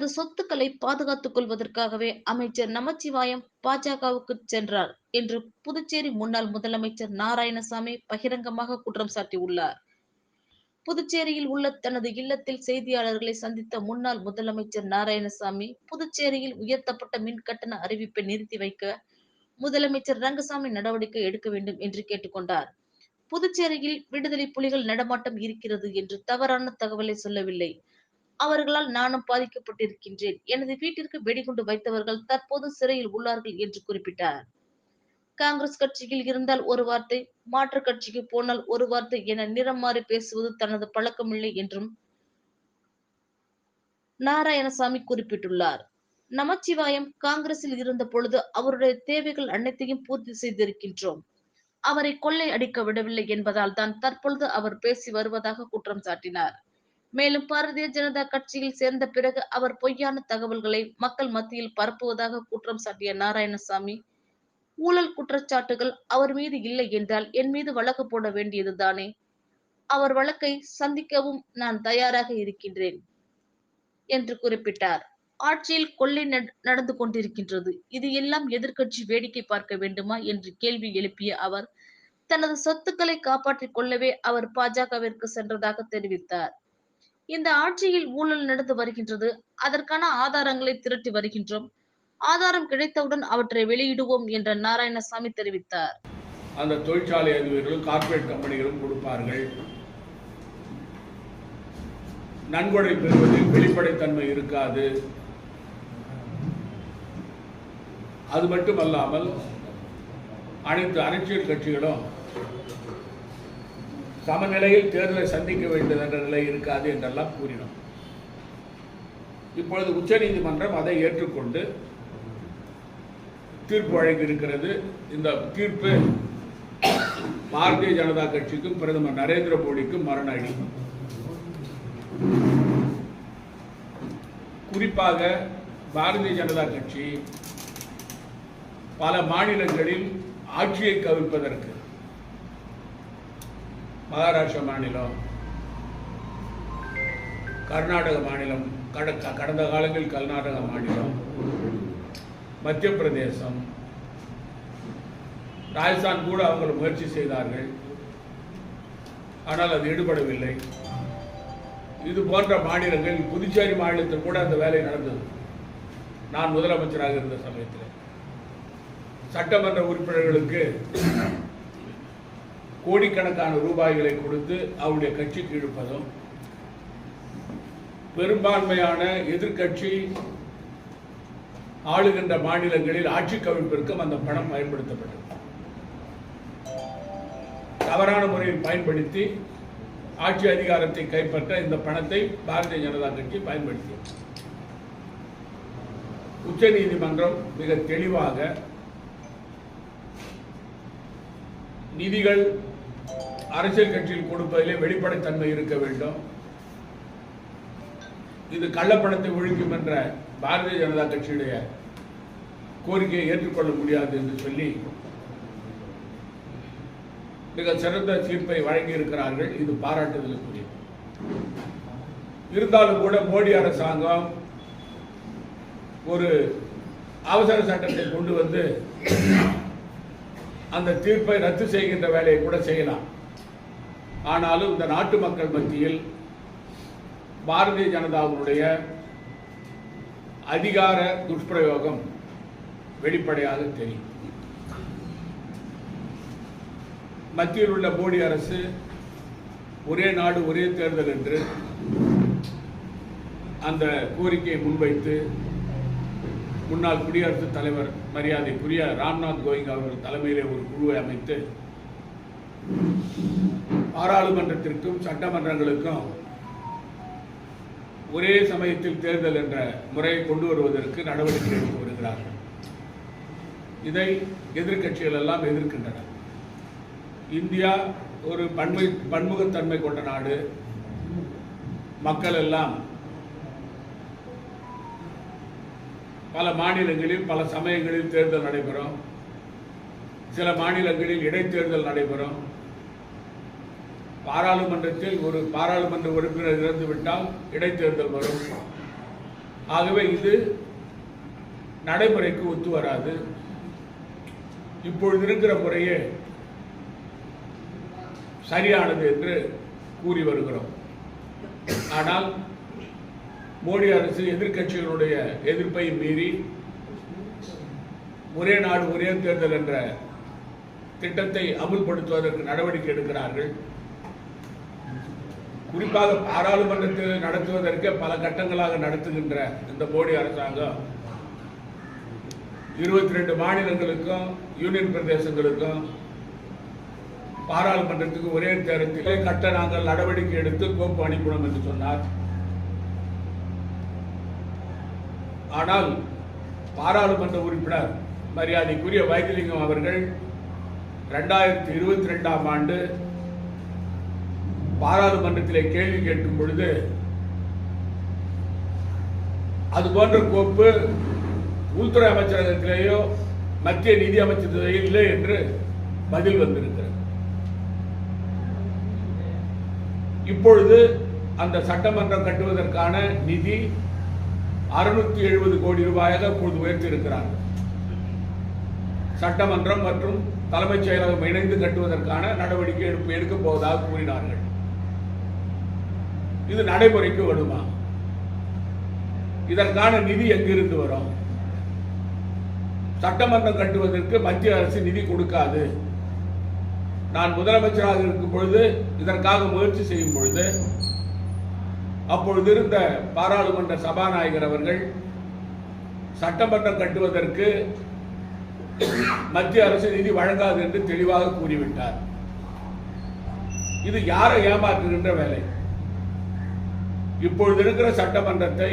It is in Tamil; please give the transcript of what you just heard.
தனது சொத்துக்களை பாதுகாத்துக் கொள்வதற்காகவே அமைச்சர் நமச்சிவாயம் பாஜகவுக்கு சென்றார் என்று புதுச்சேரி முன்னாள் முதலமைச்சர் நாராயணசாமி பகிரங்கமாக குற்றம் சாட்டியுள்ளார். புதுச்சேரியில் உள்ள தனது இல்லத்தில் செய்தியாளர்களை சந்தித்த முன்னாள் முதலமைச்சர் நாராயணசாமி புதுச்சேரியில் உயர்த்தப்பட்ட மின் கட்டண அறிவிப்பை நிறுத்தி வைக்க முதலமைச்சர் ரங்கசாமி நடவடிக்கை எடுக்க வேண்டும் என்று கேட்டுக்கொண்டார் புதுச்சேரியில் விடுதலை புலிகள் நடமாட்டம் இருக்கிறது என்று தவறான தகவலை சொல்லவில்லை. அவர்களால் நானும் பாதிக்கப்பட்டிருக்கின்றேன். எனது வீட்டிற்கு வெடிகுண்டு வைத்தவர்கள் தற்போது சிறையில் உள்ளார்கள் என்று குறிப்பிட்டார். காங்கிரஸ் கட்சியில் இருந்தால் ஒரு வார்த்தை மாற்றுக் கட்சிக்கு போனால் ஒரு வார்த்தை என நிறம் மாறி பேசுவது தனது பழக்கமில்லை என்றும் நாராயணசாமி குறிப்பிட்டுள்ளார். நமச்சிவாயம் காங்கிரஸில் இருந்த பொழுது அவருடைய தேவைகள் அனைத்தையும் பூர்த்தி செய்திருக்கின்றோம். அவரை கொள்ளை அடிக்க விடவில்லை என்பதால் தான் தற்பொழுது அவர் பேசி வருவதாக குற்றம் சாட்டினார். மேலும் பாரதிய ஜனதா கட்சியில் சேர்ந்த பிறகு அவர் பொய்யான தகவல்களை மக்கள் மத்தியில் பரப்புவதாக குற்றம் சாட்டிய நாராயணசாமி. ஊழல் குற்றச்சாட்டுகள் அவர் மீது இல்லை என்றால் என் மீது வழக்கு போட வேண்டியதுதானே அவர் வழக்கை சந்திக்கவும் நான் தயாராக இருக்கின்றேன் என்று குறிப்பிட்டார். ஆட்சியில் கொள்ளை நட- நடந்து கொண்டிருக்கின்றது. இது எல்லாம் எதிர்கட்சி வேடிக்கை பார்க்க வேண்டுமா? என்று கேள்வி எழுப்பிய அவர் தனது சொத்துக்களை காப்பாற்றிக் கொள்ளவே அவர் பாஜகவிற்கு சென்றதாக தெரிவித்தார். இந்த ஆட்சியில் ஊழல் நடந்து வருகின்றது. அதற்கான ஆதாரங்களை திரட்டி வருகின்றோம். ஆதாரம் கிடைத்தவுடன் அவற்றை வெளியிடுவோம் என்ற நாராயணசாமி தெரிவித்தார். அந்த தொழிற்சாலை அதிபர்களும் கார்பரேட் கம்பெனிகளும் கொடுப்பார்கள். நன்கொடை பெறுவதில் வெளிப்படைத்தன்மை இருக்காது. அது மட்டுமல்லாமல் அனைத்து அரசியல் கட்சிகளும் சமநிலையில் தேர்தலை சந்திக்க வேண்டும் என்ற நிலை இருக்காது என்றெல்லாம் கூறினோம். இப்பொழுது உச்சநீதிமன்றம் அதை ஏற்றுக்கொண்டு தீர்ப்பு வழங்கியிருக்கிறது. இந்த தீர்ப்பு பாரதிய ஜனதா கட்சிக்கும் பிரதமர் நரேந்திர மோடிக்கும் மரண அடி. குறிப்பாக பாரதிய ஜனதா கட்சி பல மாநிலங்களில் ஆட்சியை கவிழ்ப்பதற்கு மகாராஷ்டிரா மாநிலம் கர்நாடக மாநிலம் கட- கடந்த காலங்களில் கர்நாடக மாநிலம் மத்திய பிரதேசம் ராஜஸ்தான் கூட அவர்கள் முயற்சி செய்தார்கள். ஆனால் அது ஈடுபடவில்லை. இது போன்ற மாநிலங்கள் புதுச்சேரி மாநிலத்தில் கூட அந்த வேலை நடந்தது. நான் முதலமைச்சராக இருந்த சமயத்தில். சட்டமன்ற உறுப்பினர்களுக்கு கோடிக்கணக்கான ரூபாய்களை கொடுத்து அவருடைய கட்சிக்கு இழுப்பதும் பெரும்பான்மையான எதிர்கட்சி ஆளுகின்ற மாநிலங்களில் ஆட்சி கவிழ்ப்பிற்கும் அந்த பணம் பயன்படுத்தப்பட்டது. தவறான முறையில் பயன்படுத்தி ஆட்சி அதிகாரத்தை கைப்பற்ற இந்த பணத்தை பாரதிய ஜனதா கட்சி பயன்படுத்தியது. உச்சநீதிமன்றம் மிக தெளிவாக நிதிகள் அரசியல் கட்சியில் கொடுப்பதிலே வெளிப்படைத்தன்மை இருக்க வேண்டும். இது கள்ளப்பணத்தை ஒழிக்கும் என்ற பாரதிய ஜனதா கட்சியுடைய கோரிக்கையை ஏற்றுக்கொள்ள முடியாது என்று சொல்லி மிக சிறந்த தீர்ப்பை வழங்கி இருக்கிறார்கள் இது பாராட்டுதலுக்குரிய. இருந்தாலும் கூட மோடி அரசாங்கம் ஒரு அவசர சட்டத்தை கொண்டு வந்து அந்த தீர்ப்பை ரத்து செய்கின்ற வேலையை கூட செய்யலாம். ஆனாலும் இந்த நாட்டு மக்கள் மத்தியில் பாரதிய ஜனதாவினுடைய அதிகார துஷ்பிரயோகம் வெளிப்படையாக தெரியும். மத்தியில் உள்ள மோடி அரசு ஒரே நாடு ஒரே தேர்தல் என்று அந்த கோரிக்கையை முன்வைத்து முன்னாள் குடியரசுத் தலைவர் மரியாதைக்குரிய ராம்நாத் கோவிந்த் அவர்கள் தலைமையிலே ஒரு குழுவை அமைத்து பாராளுமன்றத்திற்கும் சட்டமன்றங்களுக்கும் ஒரே சமயத்தில் தேர்தல் என்ற முறையை கொண்டு வருவதற்கு நடவடிக்கை எடுத்து வருகிறார்கள். இதை எதிர்க்கட்சிகள் எல்லாம் எதிர்க்கின்றன இந்தியா ஒரு பன்மை பன்முகத்தன்மை கொண்ட நாடு. மக்கள் எல்லாம் பல மாநிலங்களில் பல சமயங்களில் தேர்தல் நடைபெறும். சில மாநிலங்களில் இடைத்தேர்தல் நடைபெறும். பாராளுமன்றத்தில் ஒரு பாராளுமன்ற உறுப்பினர் இறந்துவிட்டால் இடைத்தேர்தல் வரும். ஆகவே இது நடைமுறைக்கு ஒத்து வராது. இப்பொழுது இருக்கிற முறையே சரியானது என்று கூறி வருகிறோம். ஆனால் மோடி அரசு எதிர்க்கட்சிகளுடைய எதிர்ப்பை மீறி ஒரே நாடு ஒரே தேர்தல் என்ற திட்டத்தை அமுல்படுத்துவதற்கு நடவடிக்கை எடுக்கிறார்கள். குறிப்பாக பாராளுமன்றத்தில் நடத்துவதற்கு பல கட்டங்களாக நடத்துகின்ற இந்த மோடி அரசாங்கம் இருபத்தி ரெண்டு மாநிலங்களுக்கும் யூனியன் பிரதேசங்களுக்கும் பாராளுமன்றத்துக்கு ஒரே நேரத்திலே கட்ட நாங்கள் நடவடிக்கை எடுத்து கோப்பு அனுப்பினோம் என்று சொன்னார். ஆனால் பாராளுமன்ற உறுப்பினர் மரியாதைக்குரிய வைத்திலிங்கம் அவர்கள் ரெண்டாயிரத்தி இருபத்தி ரெண்டாம் ஆண்டு பாராளுமன்றத்திலே கேள்வி கேட்கும் பொழுது அது போன்ற கோப்பு உள்துறை அமைச்சரகத்திலேயோ மத்திய நிதி அமைச்சரத்திலேயோ இல்லை என்று பதில் வந்திருக்கிறது. இப்பொழுது அந்த சட்டமன்றம் கட்டுவதற்கான நிதி அறுநூத்தி எழுபது கோடி ரூபாயாக இப்பொழுது உயர்த்தி இருக்கிறார்கள் சட்டமன்றம் மற்றும் தலைமைச் செயலகம் இணைந்து கட்டுவதற்கான நடவடிக்கை எடுப்பு எடுக்க போவதாக கூறினார்கள். இது நடைமுறைக்கு வருமா? இதற்கான நிதி எங்கிருந்து வரும்? சட்டமன்றம் கட்டுவதற்கு மத்திய அரசு நிதி கொடுக்காது. நான் முதலமைச்சராக இருக்கும் பொழுது இதற்காக முயற்சி செய்யும் பொழுது அப்பொழுது இருந்த பாராளுமன்ற சபாநாயகர் அவர்கள் சட்டமன்றம் கட்டுவதற்கு மத்திய அரசு நிதி வழங்காது என்று தெளிவாக கூறிவிட்டார். இது யாரை ஏமாற்றுகின்ற வேலை? இப்பொழுது இருக்கிற சட்டமன்றத்தை